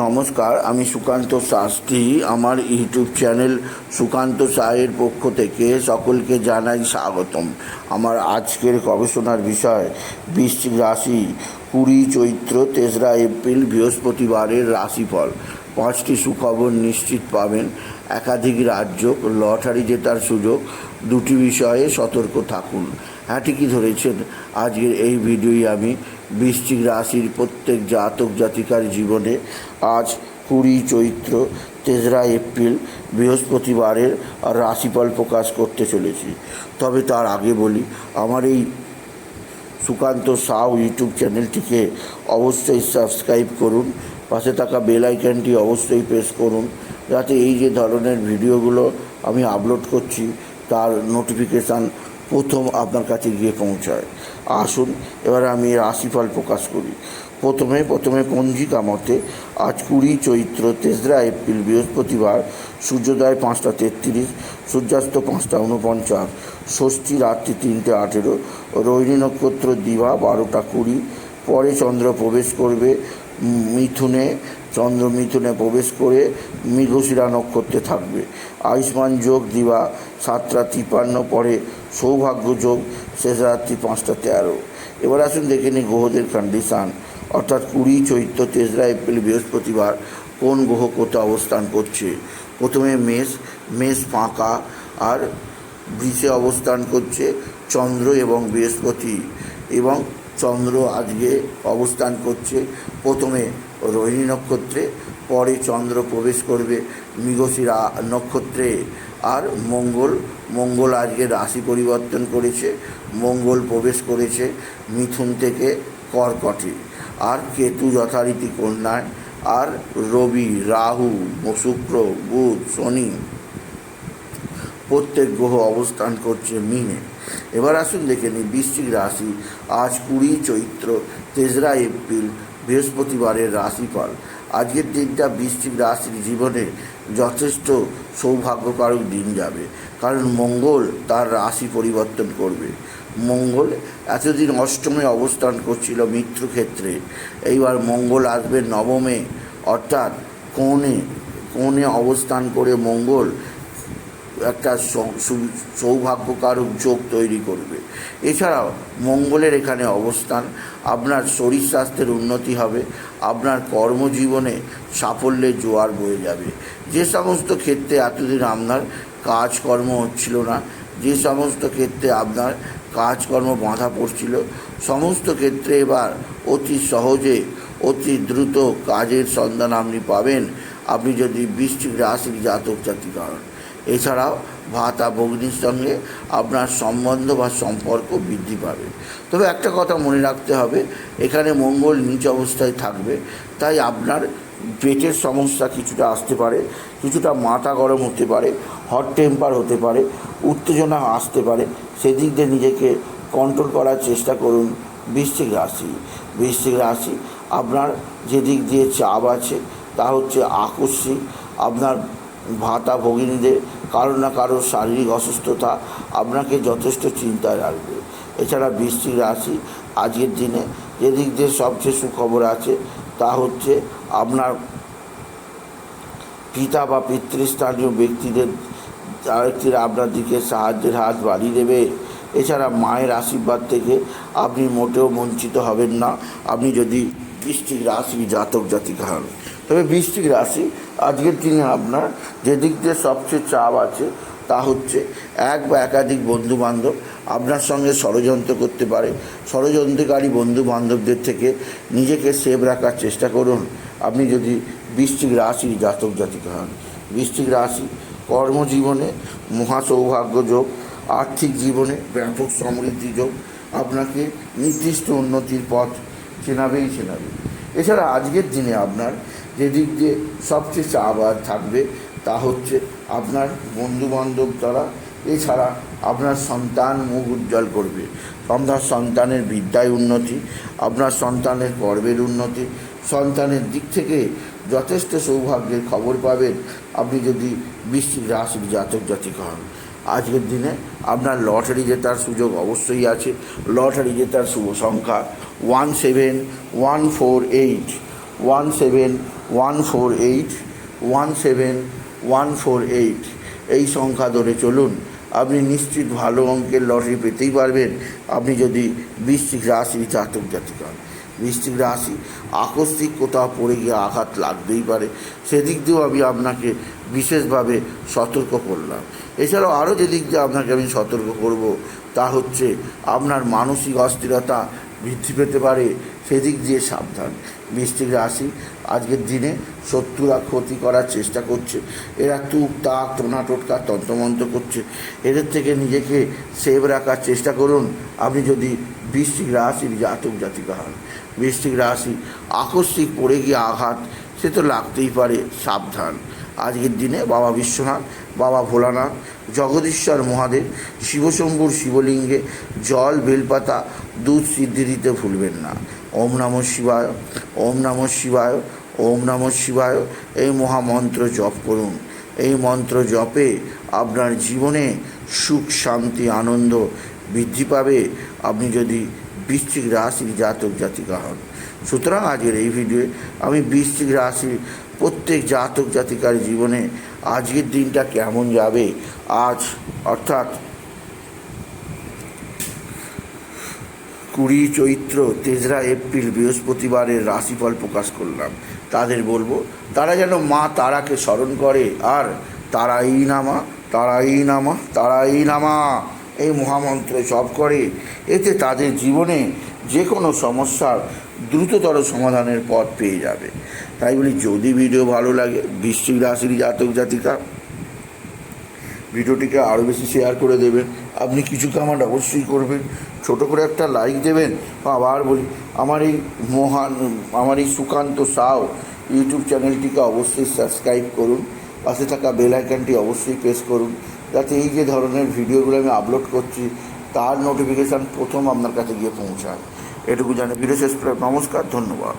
নমস্কার, আমি সুকান্ত শাস্ত্রী। আমার ইউটিউব চ্যানেল সুকান্ত সায়ের পক্ষ থেকে সকলকে জানাই স্বাগতম। আমার আজকের গবেষণার বিষয়, বৃশ্চিক রাশি, কুড়ি চৈত্র, তেসরা এপ্রিল, বৃহস্পতিবারের রাশিফল। পাঁচটি সুখবর নিশ্চিত পাবেন। একাধিক রাজ্য, লটারি জেতার সুযোগ। দুটি বিষয়ে সতর্ক থাকুন। হ্যাঁ ঠিকই ধরেছেন। আজকের এই ভিডিওই আমি বৃশ্চিক রাশির প্রত্যেক জাতক জাতিকার জীবনে আজ কুড়ি চৈত্র, তেসরা এপ্রিল বৃহস্পতিবারের রাশিফল প্রকাশ করতে চলেছি। তবে তার আগে বলি, আমার এই সুকান্ত সাউ ইউটিউব চ্যানেলটিকে অবশ্যই সাবস্ক্রাইব করুন, পাশে থাকা বেল অবশ্যই প্রেস করুন, যাতে এই যে ধরনের ভিডিওগুলো আমি আপলোড করছি, তার নোটিফিকেশান প্রথম আপনার কাছে গিয়ে পৌঁছায়। আসুন, এবার আমি রাশিফল প্রকাশ করি। প্রথমে প্রথমে পঞ্জিকা মতে আজ কুড়ি চৈত্র, তেসরা এপ্রিল, বৃহস্পতিবার, সূর্যোদয় পাঁচটা তেত্রিশ, সূর্যাস্ত পাঁচটা উনপঞ্চাশ ষষ্ঠী রাত্রি তিনটে আঠেরো, রোহিণী নক্ষত্র দিবা বারোটা কুড়ি, পরে চন্দ্র প্রবেশ করবে মিথুনে চন্দ্র মিথুনে প্রবেশ করে মৃগশিরা নক্ষত্রে থাকবে। আয়ুষ্মান যোগ দিবা, সাতটা তিপান্ন পরে সৌভাগ্য যোগ শেষ রাত্রি পাঁচটা তেরো। এবার আসুন দেখে নিই গ্রহদের কন্ডিশান অর্থাৎ কুড়ি, চৈত্র, তেসরা, এপ্রিল, বৃহস্পতিবার কোন গ্রহ কোথা অবস্থান করছে? প্রথমে মেষ মেষ ফাঁকা, আর বৃষে অবস্থান করছে চন্দ্র এবং বৃহস্পতি এবং চন্দ্র আজকে অবস্থান করছে প্রথমে রোহিণী নক্ষত্রে, পরে চন্দ্র প্রবেশ করবে মৃগশিরা নক্ষত্রে। আর মঙ্গল মঙ্গল আজকে রাশি পরিবর্তন করেছে, মঙ্গল প্রবেশ করেছে মিথুন থেকে কর্কটে। আর কেতু যথারীতি কন্যায়, আর রবি, রাহু, শুক্র, বুধ, শনি প্রত্যেক গ্রহ অবস্থান করছে মিনে। এবার আসুন দেখে নিই বৃশ্চিক রাশি, আজ কুড়ি চৈত্র, তেসরা এপ্রিল বৃহস্পতিবারের রাশিফল। আজকের দিনটা বৃশ্চিক রাশির জীবনে যথেষ্ট সৌভাগ্যকারক দিন যাবে, কারণ মঙ্গল তার রাশি পরিবর্তন করবে। মঙ্গল এতদিন অষ্টমে অবস্থান করছিল মিত্রক্ষেত্রে এইবার মঙ্গল আসবে নবমে, অর্থাৎ কোণে কোণে অবস্থান করে মঙ্গল একটা সৌভাগ্যকারক যোগ তৈরি করবে। এছাড়াও মঙ্গলের এখানে অবস্থান, আপনার শরীর স্বাস্থ্যের উন্নতি হবে, আপনার কর্মজীবনে সাফল্যের জোয়ার বয়ে যাবে। যে সমস্ত ক্ষেত্রে এতদিন আপনার কাজকর্ম হচ্ছিল না, যে সমস্ত ক্ষেত্রে আপনার কাজকর্ম বাঁধা পড়ছিল, সমস্ত ক্ষেত্রে এবার অতি সহজে, অতি দ্রুত কাজের সন্ধান আপনি পাবেন। আপনি যদি বৃষ্টিক রাশির জাতক জাতিকা হন। এছাড়াও ভাতা ভগ্নির সঙ্গে আপনার সম্বন্ধ বা সম্পর্ক বৃদ্ধি পাবে। তবে একটা কথা মনে রাখতে হবে, এখানে মঙ্গল নিচ অবস্থায় থাকবে, তাই আপনার পেটের সমস্যা কিছুটা আসতে পারে, কিছুটা মাথা গরম হতে পারে হট টেম্পার হতে পারে, উত্তেজনা আসতে পারে, সেদিক দিয়ে নিজেকে কন্ট্রোল করার চেষ্টা করুন বৃশ্চিক রাশি। বৃশ্চিক রাশি আপনার যেদিক দিয়ে চাপ আছে, তা হচ্ছে আকস্মিক, আপনার ভাতা ভগিনীদের কারও না কারও শারীরিক অসুস্থতা আপনাকে যথেষ্ট চিন্তায় রাখবে। এছাড়া বৃষ্টিক রাশি আজকের দিনে যেদিক দিয়ে সবচেয়ে সুখবর আছে তা হচ্ছে আপনার পিতা বা পিতৃস্থানীয় ব্যক্তিদের ব্যক্তিরা আপনার দিকে সাহায্যের হাত বাড়িয়ে দেবে। এছাড়া মায়ের আশীর্বাদ থেকে আপনি মোটেও বঞ্চিত হবেন না। আপনি যদি বৃষ্টিক রাশি জাতক জাতিকা হন। তবে বৃষ্টিক রাশি আজকের দিনে আপনার যেদিক দিয়ে সবচেয়ে চাপ আছে, তা হচ্ছে এক বা একাধিক বন্ধু বান্ধব আপনার সঙ্গে ষড়যন্ত্র করতে পারে। ষড়যন্ত্রকারী বন্ধু বান্ধবদের থেকে নিজেকে সেভ রাখার চেষ্টা করুন। আপনি যদি বৃশ্চিক রাশি জাতক জাতিকা হন, বৃশ্চিক রাশি কর্মজীবনে মহা সৌভাগ্য যোগ, আর্থিক জীবনে ব্যাপক সমৃদ্ধি যোগ, আপনাকে নির্দিষ্ট উন্নতির পথ চেনাবেই চেনাবে এছাড়া আজকের দিনে আপনার যে দিক দিয়ে সবচেয়ে চাপ আর থাকবে তা হচ্ছে আপনার বন্ধুবান্ধব দ্বারা, এছাড়া আপনার সন্তান মুখ উজ্জ্বল করবে। আপনার সন্তানের বিদ্যায় উন্নতি, আপনার সন্তানের কর্মের উন্নতি, সন্তানের দিক থেকে যথেষ্ট সৌভাগ্যের খবর পাবেন। আপনি যদি বৃষ্টিক রাশির জাতক জাতিকা হন আজকের দিনে আপনার লটারি জেতার সুযোগ অবশ্যই আছে। লটারি জেতার শুভ সংখ্যা one seven, one four eight, one seven, one four eight, one seven, one four eight. এই সংখ্যা ধরে চলুন, আপনি নিশ্চিত ভালো অঙ্কের লটারি পেতেই পারবেন। আপনি যদি বৃশ্চিক রাশির জাতক জাতিকা। বৃশ্চিক রাশি। আকস্মিক কোথাও পড়ে গিয়ে আঘাত লাগতেই পারে। সেদিক দিয়েও আমি আপনাকে বিশেষভাবে সতর্ক করলাম। এছাড়াও আরও যেদিক দিয়ে আপনাকে আমি সতর্ক করব, তা হচ্ছে আপনার মানসিক অস্থিরতা বৃদ্ধি পেতে পারে। সেদিক দিয়ে সাবধান। বৃষ্টিক রাশি আজকের দিনে শত্রুরা ক্ষতি করার চেষ্টা করছে। এরা তুক তাক, টোনা টোটকা, তন্ত্রমন্ত্র করছে। এদের থেকে নিজেকে সেভ রাখার চেষ্টা করুন। আপনি যদি বৃষ্টিক রাশির জাতক জাতিকা হন বৃষ্টিক রাশি, আকস্মিক পড়ে গিয়ে আঘাত, সে তো লাগতেই পারে, সাবধান। আজকের দিনে বাবা বিশ্বনাথ, বাবা ভোলানাথ, জগদীশ্বর মহাদেব, শিবশম্ভুর শিবলিঙ্গে জল, বেলপাতা, দুধ সিদ্ধি দিতে ভুলবেন না। ওম নম শিবায়, ওম নম শিবায়, ওম নম শিবায়, এই মহামন্ত্র জপ করুন। এই মন্ত্র জপে আপনার জীবনে সুখ, শান্তি, আনন্দ বৃদ্ধি পাবে। আপনি যদি বৃশ্চিক রাশির জাতক জাতিকা হন। সুতরাং আজকের এই ভিডিওয়ে আমি বৃশ্চিক রাশির প্রত্যেক জাতক জাতিকার জীবনে আজকের দিনটা কেমন যাবে, আজ অর্থাৎ কুড়ি চৈত্র, তেসরা এপ্রিল বৃহস্পতিবারের রাশিফল প্রকাশ করলাম। তাদের বলব, তারা যেন মা তারাকে স্মরণ করে, আর তারাই নামা তারাই নামা তারাই নামা। এই মহামন্ত্র জপ করে। এতে তাদের জীবনে যে কোনো সমস্যার দ্রুততর সমাধানের পথ পেয়ে যাবে। তাই বলি, যদি ভিডিও ভালো লাগে, বৃশ্চিক রাশির জাতক জাতিকা, ভিডিওটিকে আরও বেশি শেয়ার করে দেবেন। আপনি কিছু কামান্ড অবশ্যই করবেন। ছোট করে একটা লাইক দেবেন। আবার বলি, আমার এই মহান, আমার এই সুকান্ত সাউ ইউটিউব চ্যানেলটিকে অবশ্যই সাবস্ক্রাইব করুন। পাশে থাকা বেল আইকনটি অবশ্যই প্রেস করুন। যাতে এই যে ধরনের ভিডিওগুলো আমি আপলোড করছি, তার নোটিফিকেশান প্রথম আপনার কাছে গিয়ে পৌঁছায়। এটুকু জানে ভিডিও শেষ করে নমস্কার, ধন্যবাদ।